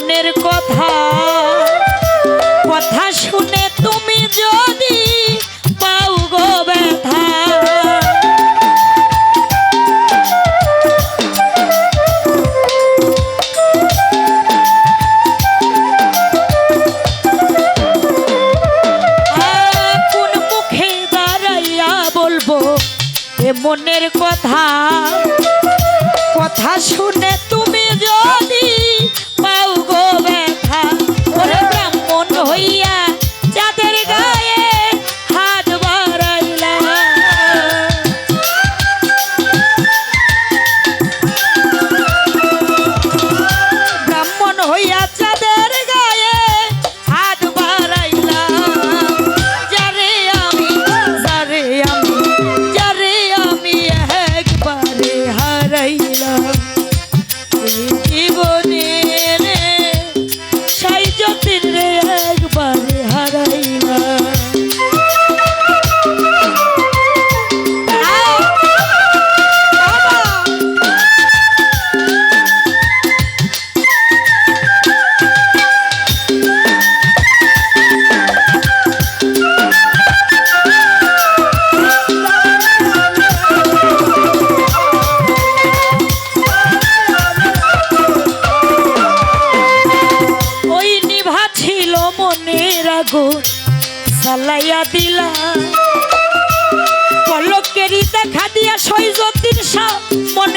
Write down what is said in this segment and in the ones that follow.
মনের কথা। কথা শুনে তুমি যদি মুখে বলব মনের কথা। কথা শুনে তুমি যদি গো ব্যথা। হইয়া যাদের গায়ে হাত বাড়াইলা। ব্রাহ্মণ হইয়া যাদের গায়ে হাত বাড়াইলা। যারে আমি যারে আমি যারে আমি একবারে হারাইলাম। জীবনে মনের আগুন জ্বালাইয়া দিলা পলকেরই দেখা দিয়া মন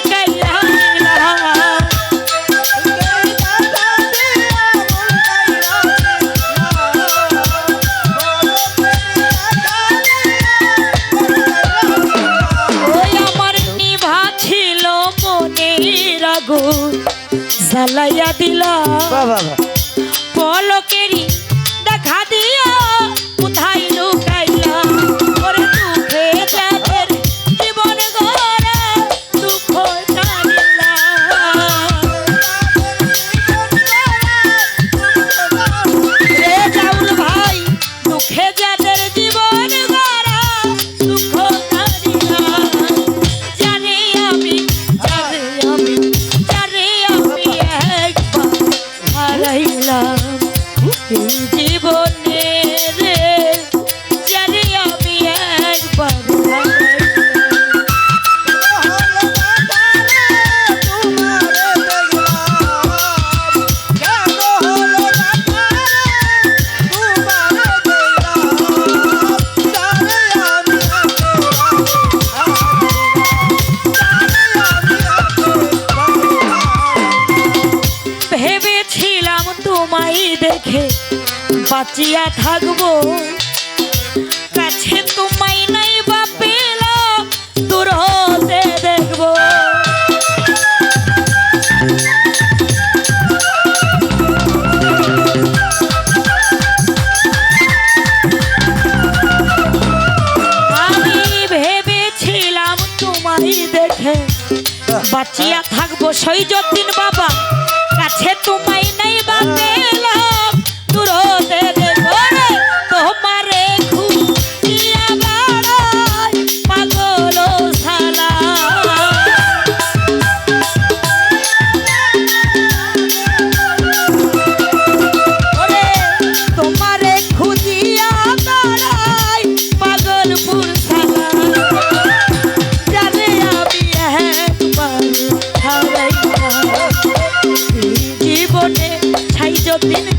আমার নিভা ছিল মনের আগুন জ্বালাইয়া দিলা। পলকেরই ভেবেছিলাম তোমায় দেখে বাঁচিয়া থাকব। কাছে তোমায় নাই বা পেলাম, দূর দেখব। বাঁচিয়া থাকব সই যতীন বাবা tiene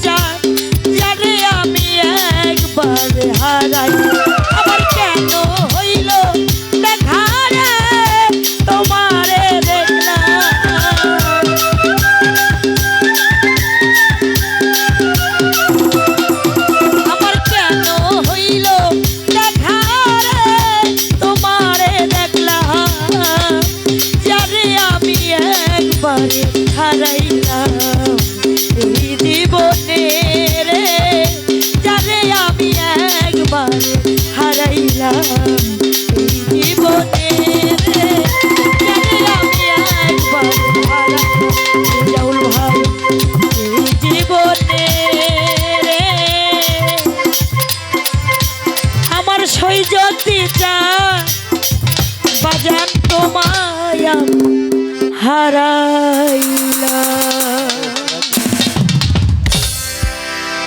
ওই জ্যোতিটা বাজান তোমায় হারাই।